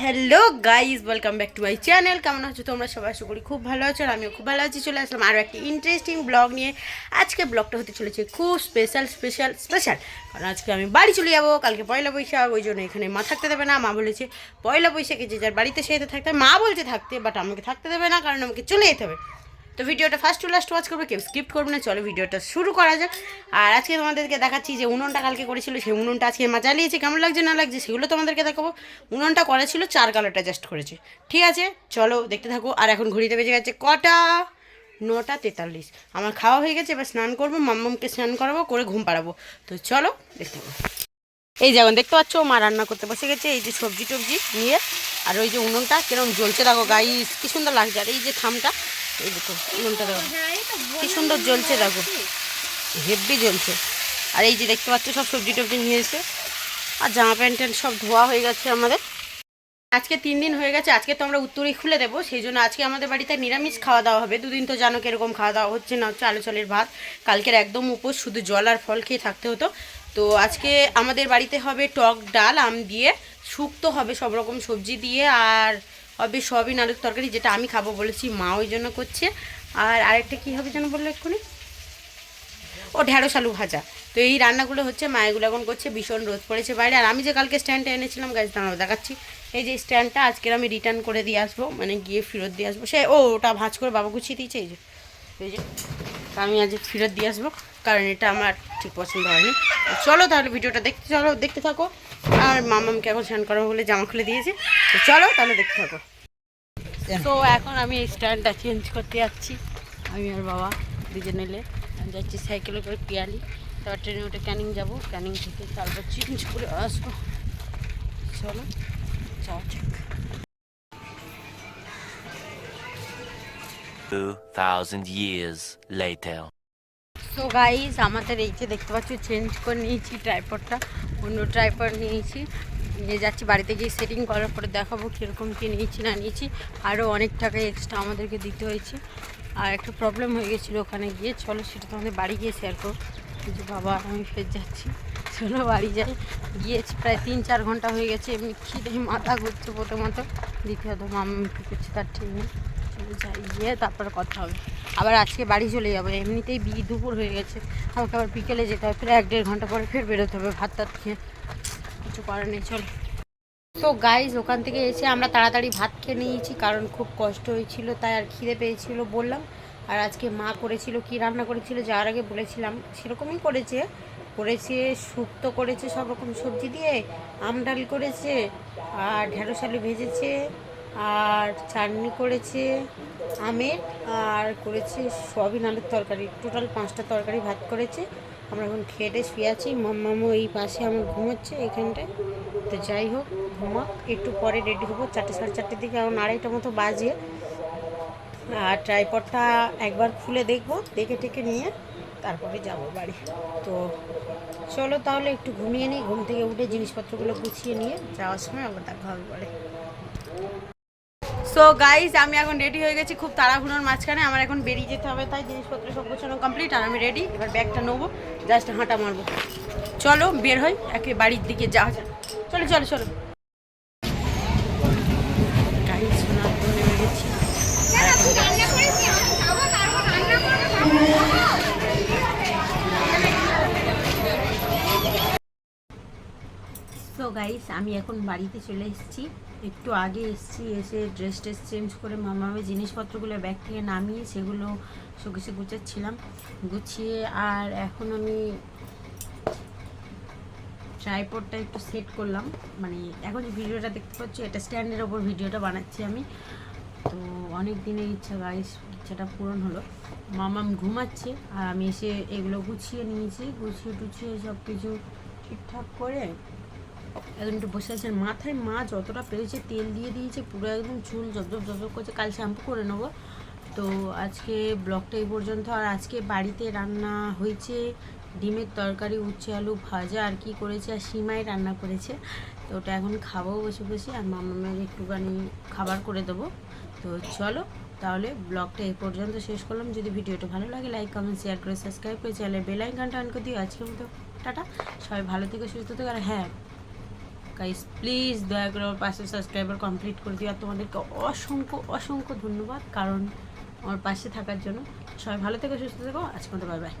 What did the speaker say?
Hello guys welcome back to my channel. কেমন আছো তোমরা? সবাই আশা করি খুব ভালো আছো আর আমিও খুব ভালো আছি। চলে আসলাম আরও একটি ইন্টারেস্টিং ব্লগ নিয়ে। আজকে ব্লগটা হতে চলেছে খুব স্পেশাল স্পেশাল স্পেশাল কারণ আজকে আমি বাড়ি চলে যাব, কালকে পয়লা বৈশাখ, ওই জন্য এখানে মা থাকতে দেবে না। মা বলেছে পয়লা বৈশাখে যে যার বাড়িতে সেতে থাকতে, মা বলছে থাকতে বাট আমাকে থাকতে দেবে না, কারণ আমাকে চলে যেতে হবে। তো ভিডিওটা ফার্স্ট টু লাস্ট ওয়াচ করবে, কেউ স্কিপ করবে না, চলো ভিডিওটা শুরু করা যাক। আর আজকে তোমাদেরকে দেখাচ্ছি যে উনুনটা কালকে করেছিল, সেই উনুনটা আজকে মা জ্বালিয়েছে, কেমন লাগছে, না লাগছে, সেগুলো তোমাদেরকে দেখাবো। উনুনটা করা ছিল চার কালারটা জাস্ট করেছে। ঠিক আছে, চলো দেখতে থাকো, আর এখন ঘড়িতে বেজে গেছে কটা? নটা তেতাল্লিশ। আমার খাওয়া হয়ে গেছে, এবার স্নান করব, মাম্মামকে স্নান করাবো, করে ঘুম পাড়াবো। তো চলো, দেখতে থাকো। এই যেমন দেখতে পাচ্ছ, মা রান্না করতে বসে গেছে। এই যে সবজি টবজি নিয়ে, আর ওই যে উনুনটা কীরকম জ্বলছে দেখো গাই কি সুন্দর লাগছে। আর এই যে থামটা, এই দেখো, উনুনটা দেখো, কি সুন্দর জ্বলছে দেখো। হেভি জ্বলছে। আর এই যে দেখতে পাচ্ছ, সব সবজি টবজি নিয়ে এসে, আর জামা প্যান্ট ট্যান্ট সব ধোয়া হয়ে গেছে আমাদের। আজকে তিন দিন হয়ে গেছে, আজকে তো আমরা উত্তরই খুলে দেবো, সেই জন্য আজকে আমাদের বাড়িতে নিরামিষ খাওয়া দাওয়া হবে। দুদিন তো জানো কীরকম খাওয়া দাওয়া হচ্ছে, না হচ্ছে আলু চালের ভাত। কালকের একদম উপোস, শুধু জল আর ফল খেয়ে থাকতে হতো। তো আজকে আমাদের বাড়িতে হবে টক ডাল, আম দিয়ে। শুক্তো হবে সব রকম সবজি দিয়ে আর হবে সয়াবিন আলুর তরকারি যেটা আমি খাব বলেছি মা ওই জন্য করছে। আর আরেকটা কী হবে যেন বলল এক্ষুনি? ও ঢ্যাঁড়স আলু ভাজা। তো এই রান্নাগুলো হচ্ছে মায়েগুলো এখন করছে, ভীষণ রোদ পড়েছে বাইরে। আর আমি যে কালকে স্ট্যান্ডটা এনেছিলাম গাছ দাঁড়ানো দেখাচ্ছি। এই যে স্ট্যান্ডটা আজকের আমি রিটার্ন করে দিয়ে আসব মানে গিয়ে ফেরত দিয়ে আসব। সে, ও, ওটা ভাঁজ করে বাবা গুছিয়ে দিয়েছে, এই যে এই যে। আমি আজ ফিরত দিয়ে আসব, কারণ এটা আমার ঠিক পছন্দ হয়নি। চলো তাহলে ভিডিওটা দেখতে, চলো দেখতে থাকো। আর মামামকে এখন স্নান করাবো বলে জামা খুলে দিয়েছে। তো চলো তাহলে দেখতে থাকো। তো এখন আমি এই স্ট্যান্ডটা চেঞ্জ করতে যাচ্ছি। আমি আর বাবা দুজন এলে যাচ্ছি সাইকেলে করে পিয়ালি। তারপর ট্রেনে উঠে ক্যানিং যাব। ক্যানিং থেকে তারপর চেঞ্জ করে আসব। চলো যাক। 2,000 years later. সো গাইজ আমাদের এই যে দেখতে পাচ্ছ চেঞ্জ করে নিয়েছি ট্রাইপডটা অন্য ট্রাইপড নিয়েছি। নিয়ে যাচ্ছি বাড়িতে গিয়ে সেটিং করার পরে দেখাবো কীরকম কী নিয়েছি না নিয়েছি। আরও অনেক টাকা এক্সট্রা আমাদেরকে দিতে হয়েছে। আর একটা প্রবলেম হয়ে গেছিল ওখানে গিয়ে। চলো সেটা তোমাদের বাড়ি গিয়ে শেয়ার করো। যে বাবা আমি ফের যাচ্ছি। চলো বাড়ি যাই। গিয়েছি প্রায় তিন চার ঘণ্টা হয়ে গেছে। এমনি খিদে মাথা ঘুরছে প্রথমত। দ্বিতীয়ত মাম করছে তার ঠিক নেই। যাই, গিয়ে তারপরে কথা হবে। আবার আজকে বাড়ি চলে যাব, এমনিতেই বি দুপুর হয়ে গেছে। আমাকে আবার বিকেলে যেতে হবে, প্রায় এক দেড় ঘণ্টা পরে ফের বেরোতে হবে ভাত টাত খেয়ে। কিছু করার নেই, চল। তো গাইজ ওখান থেকে এসে আমরা তাড়াতাড়ি ভাত খেয়ে নিয়েছি, কারণ খুব কষ্ট হয়েছিল, তাই আর খিদে পেয়েছিল বললাম। আর আজকে মা করেছিল, কি রান্না করেছিল, যাওয়ার আগে বলেছিলাম। সেরকমই করেছে করেছে শুক্তো করেছে সব রকম সবজি দিয়ে, আম ডাল করেছে, আর ঢেঁড়স আলু ভেজেছে আর চাটনি করেছে আমের, আর করেছে সয়াবিন আলুর তরকারি। টোটাল পাঁচটা তরকারি ভাত করেছে। আমরা এখন খেয়ে শুয়ে আছি। মাম্মামও এই পাশে আমার ঘুমোচ্ছে এখানটায়। তো যাই হোক ঘুমা একটু পরে রেডি হব। চারটে সাড়ে চারটের দিকে এখন আড়াইটা মতো বাজে। আর ট্রাইপডটা একবার খুলে দেখব, দেখে টেকে নিয়ে তারপরে যাব বাড়ি। তো চলো তাহলে একটু ঘুমিয়ে নিই। ঘুম থেকে উঠে জিনিসপত্রগুলো গুছিয়ে নিয়ে যাওয়ার সময় আবার দেখা হবে পরে। সো গাইজ আমি এখন রেডি হয়ে গেছি খুব তাড়াহুড়োর মাঝখানে। আমার এখন বেরিয়ে যেতে হবে, তাই জিনিসপত্র সব গোছানো কমপ্লিট আর আমি রেডি এবার ব্যাগটা নেব জাস্ট হাঁটা মারবো। চলো, বের হই, একে বাড়ির দিকে যাওয়া যাক। চলো চলো চলো গাইজ সোনার নেমে গেছি আর এখন যাচ্ছি। তো গাইস আমি এখন বাড়িতে চলে এসেছি। একটু আগে এসেছি, এসে ড্রেস ট্রেস চেঞ্জ করে মামামে জিনিসপত্রগুলো ব্যাগ থেকে নামিয়ে সেগুলো শোকেসে গুছাচ্ছিলাম। গুছিয়ে আর এখন আমি ট্রাইপডটা একটু সেট করলাম। মানে এখন যে ভিডিওটা দেখতে পাচ্ছি, এটা স্ট্যান্ডের ওপর ভিডিওটা বানাচ্ছি আমি। তো অনেক দিনের ইচ্ছা গাইস ইচ্ছাটা পূরণ হলো। মামাম ঘুমাচ্ছে আর আমি এসে এগুলো গুছিয়ে নিয়েছি। গুছিয়ে টুছিয়ে সব কিছু ঠিকঠাক করে একদম একটু বসে আছেন। মাথায় মা যতটা পেরেছে তেল দিয়ে দিয়েছে, পুরো একদম চুল জবজব জবজব করছে। কাল শ্যাম্পু করে নেব। তো আজকে ব্লগটা এই পর্যন্ত। আর আজকে বাড়িতে রান্না হয়েছে। ডিমের তরকারি, উচ্ছে আলু ভাজা আর কি করেছে, আর সিমাই রান্না করেছে। তো ওটা এখন খাব বসে বসে, আর মামামের একটুখানি খাবার করে দেবো। তো চলো, তাহলে ব্লগটা এই পর্যন্ত শেষ করলাম। যদি ভিডিওটা ভালো লাগে, লাইক, কমেন্ট শেয়ার করে সাবস্ক্রাইব করে চ্যানেলের বেল আইকনটা অন করে দিও। আজকের মতো টাটা। সবাই ভালো থেকে, সুস্থ থেকে। আর হ্যাঁ গাইস প্লিজ দয়া করে আমার পাশে সাবস্ক্রাইবার কমপ্লিট করে দিও। তোমাদেরকে অসংখ্য অসংখ্য ধন্যবাদ কারণ আমার পাশে থাকার জন্য। সবাই ভালো থেকো, সুস্থ থেকো। আজকে মতো বাই বাই